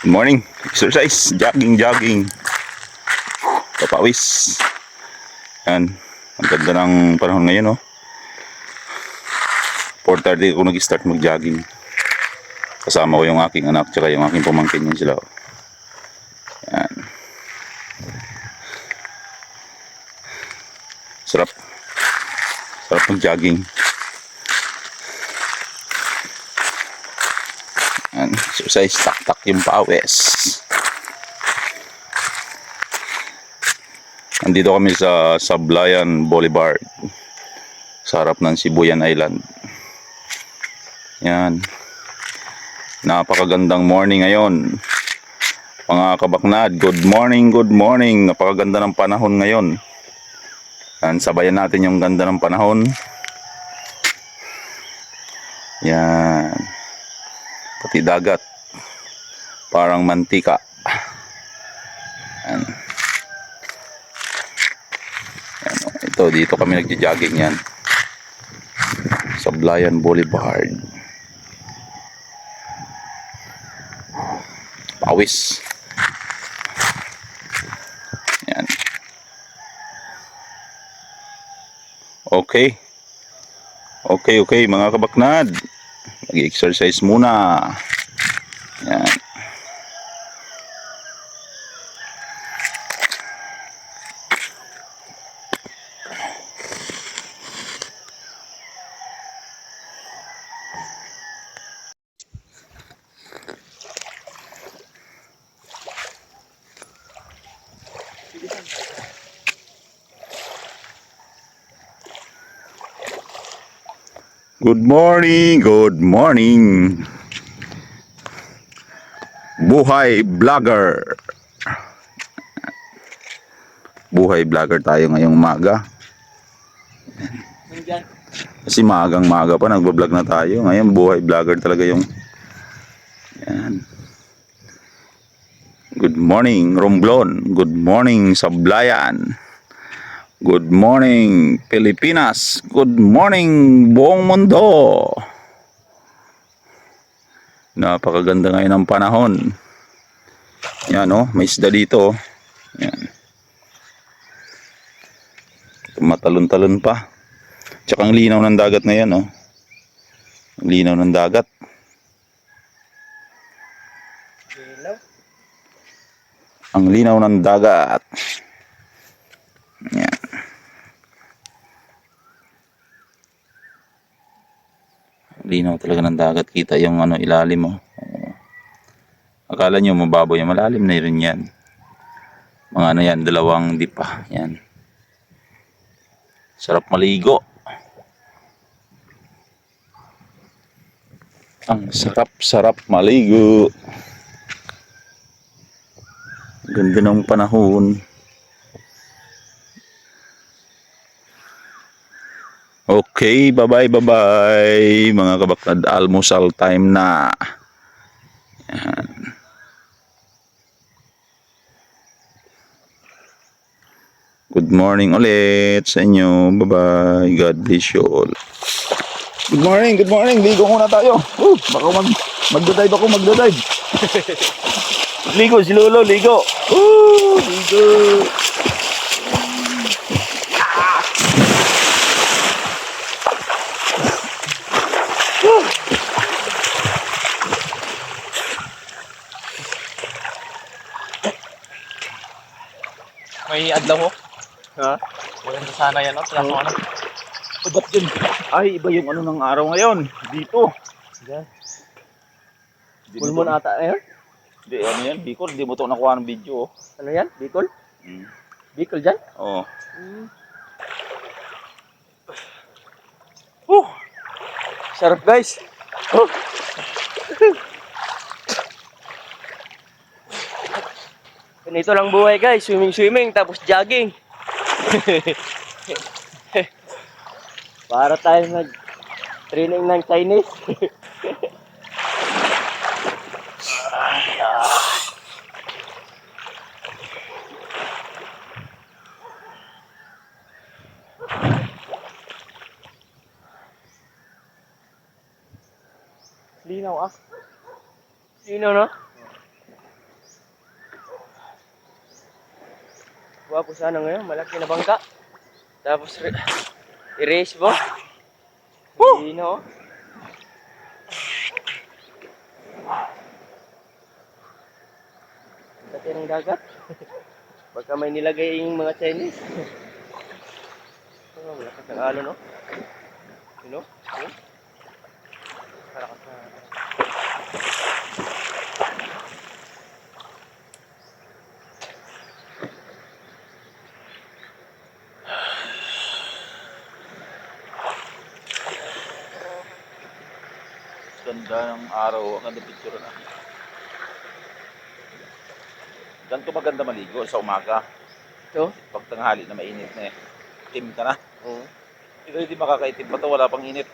Good morning. Exercise. Jogging, jogging. Papawis. Yan. Ang ganda ng panahon ngayon, oh. 4.30 ako nag-start mag-jogging. Kasama ko yung aking anak tsaka yung aking pamangkin yun sila. oh. Yan. Sarap. Sarap mag-jogging. Exercise. Tak-tak yung pawis. Nandito kami sa Sablayan Boulevard. Sa harap ng Sibuyan Island. Yan. Napakagandang morning ngayon. Mga kabaknad, good morning, good morning. Napakaganda ng panahon ngayon. Yan, sabayan natin yung ganda ng panahon. Yan. Pati dagat. Parang mantika. Yan. Yan, oh. Ito, dito kami nagja-jogging yan. Sablayan Boulevard. Pawis. Yan. Okay. Okay, okay mga kabaknad. Mag-exercise muna. Yan. Good morning, good morning. Buhay vlogger. Buhay vlogger tayo ngayong umaga. Kasi maagang maga pa nagbablog na tayo. Ngayon buhay vlogger talaga yung Yan. Good morning, Romblon. Good morning, Sablayan. Good morning, Pilipinas. Good morning, buong mundo. Napakaganda ngayon ng panahon. Yan oh, may isda dito. oh. Yan. Matalon-talon pa. Tsaka ang linaw ng dagat ngayon oh. Ang linaw ng dagat. Ang linaw ng dagat. Yan. Linaw talaga ng dagat. Kita yung ano ilalim mo. Oh. Akala nyo mababaw yan. Malalim na rin yan. Mga ano yan, dalawang dipa. Yan. Sarap maligo. Ang sarap-sarap maligo. Ganda ng panahon. Okay, bye-bye, bye-bye. Mga kabaknad, almusal time na. Yan. Good morning ulit sa inyo. Bye-bye. God bless you all. Good morning, good morning. Ligo muna tayo. Uh, baka mag magdadive ako, magdadive. ligo si Lolo, ligo. Uh, ligo. May adlaw mo? Ha? Maganda sana yan, no? Ko na. Ubat yun. Ay, iba yung ano ng araw ngayon. Dito. Diyan. Di Full mo moon ata yan? Di, ano yan, Bicol. Di mo to nakuha ng video. Oh. Ano yan? Bicol? Mm. Bicol dyan? Oh. Uh! Sarap guys. Oh. Ganito lang buhay guys. Swimming, swimming, tapos jogging. Para tayo nag training ng Chinese. Ayan. Linaw ah. Linaw na? Wapo sana ngayon. Malaki na bangka. Tapos, erase ba? Woo! Linaw ah. Laki ng dagat. Baka may nilagay yung mga Chinese. Oh, malakas ng alon, no? You know? Oh. Parakas na. Ganda ng araw, ang ganda picture na. Ganito maganda maligo sa umaga. So? Pag tanghali na mainit na eh. Itim ka na. Oo. Ito hindi makakaitim pa to, wala pang init.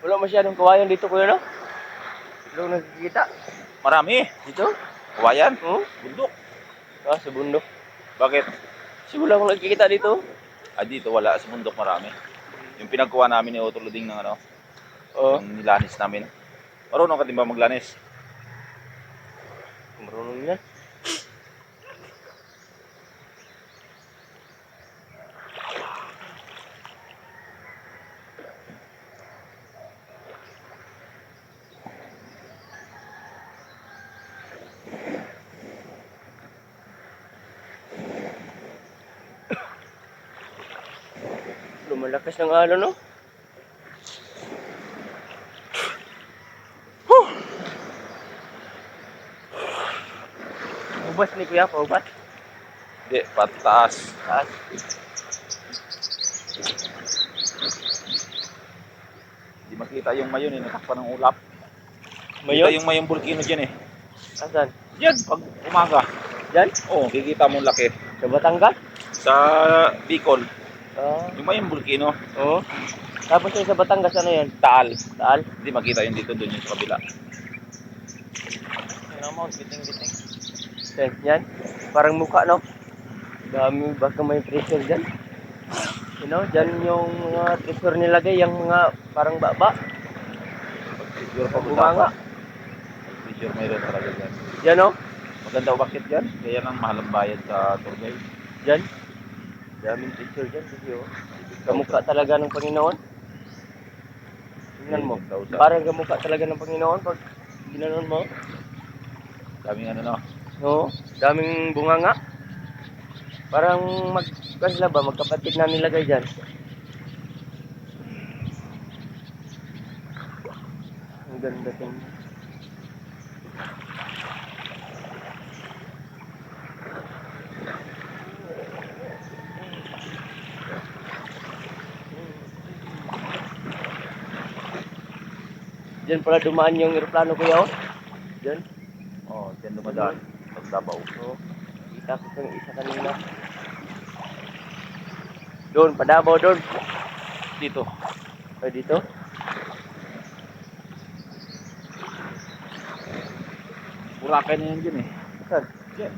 Wala masyadong kawayan dito, kuya, no? Wala nakikita. Marami. Dito? Kawayan. Oo. Bundok. Ah, sa bundok. Bakit? Kasi wala akong nakikita dito. Ah, dito wala. Sa bundok marami. Yung pinagkuha namin ni Otto Luding ng ano, Oo. yung nilanis namin. Marunong ka din ba maglanis? Marunong yan. Lumalakas ng alon, no? Ubas ni Kuya, paubas. Hindi, pataas. Taas. Hindi makita yung mayon eh, natakpan ng ulap. Mayon? Kita yung mayong bulkino dyan eh. Asan? Yan, pag umaga. Diyan? Oo, oh, kikita mo laki. Sa Batangas? Sa Bicol, Ah, yung mayong bulkino, oo. Tapos yung sa Batangas, ano yan? taal. Taal? Hindi makita yun dito, doon yung sa kabila. Ano mo, giting-giting. Yan, yan. Parang mukha, no? Dami, baka may treasure dyan. You know, dyan yung mga treasure nilagay, yung mga parang baba. Picture pa Bumanga. Picture mayroon talaga dyan. Yan, no? Maganda bakit dyan? Kaya lang mahal ang bayad sa tour guide. Dyan. Daming treasure dyan. Kasi, oh. Kamukha talaga ng Panginoon. Tingnan mo. 10,000. Parang kamukha talaga ng Panginoon pag ginanon mo. Daming ano no. Oo, daming bunganga. Parang mag sila ba magkapatid na nilagay diyan. Ang ganda din. Diyan pala dumaan yung eroplano kuya oh. Diyan. Oh, dyan dumadaan. Davao. Oo. Kita ko yung isa kanina. Doon, padabaw doon. Dito. O dito. Boracay na yan dyan eh. Saan? Dyan.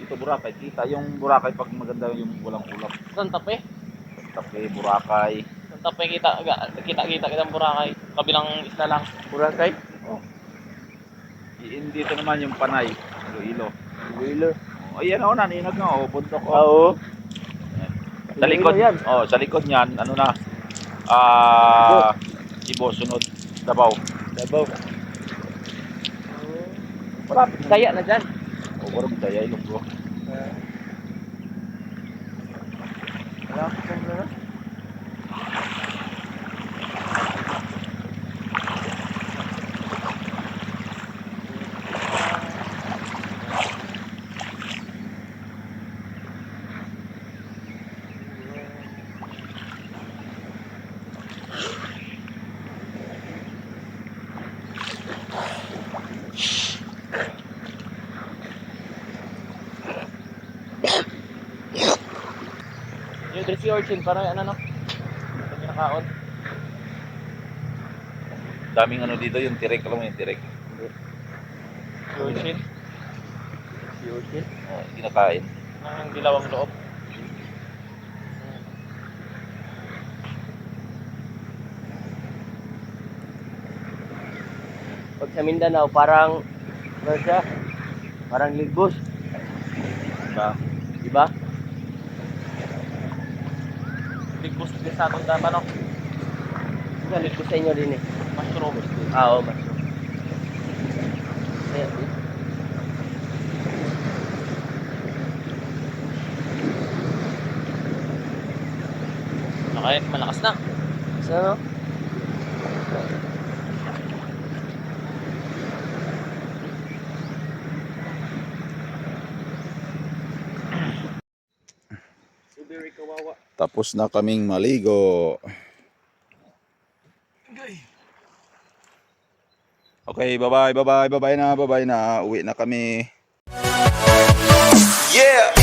Dito Boracay. Kita yung Boracay pag maganda yung walang ulap. Saan tape? Taple, Boracay. Saan tape kita kita kita kita ng Boracay. Kabilang isla lang. Boracay? Oh. Iin dito naman yung Panay. Iloilo. Iloilo. Oh, ayan oh, naninag nga oh, bundok oh. Oo. Sa likod, yan. oh, sa likod niyan, ano na, ah, Ibo, sunod, Davao. Dabaw. Malapit na. Kaya na dyan. Oh, parang daya, ilong bro. Wala ko kung ano. Yung dressy orchin, parang ano no? Yung nakaon. Daming ano dito, yung tirek, alam mo yung tirek. Orchin. Yosin. Oh, kinakain. Ang dilawang loob. Pag sa Mindanao, parang, ano siya? Parang ligbos. Diba? Diba? Boost din sa atong no? Yan, ligbos sa inyo din eh. Mushroom. Ah, oo, mas. Ayan, eh. Nakaya, malakas na. So, Tapos na kaming maligo. Okay, bye-bye, bye-bye, bye-bye na, bye-bye na. Uwi na kami. Yeah.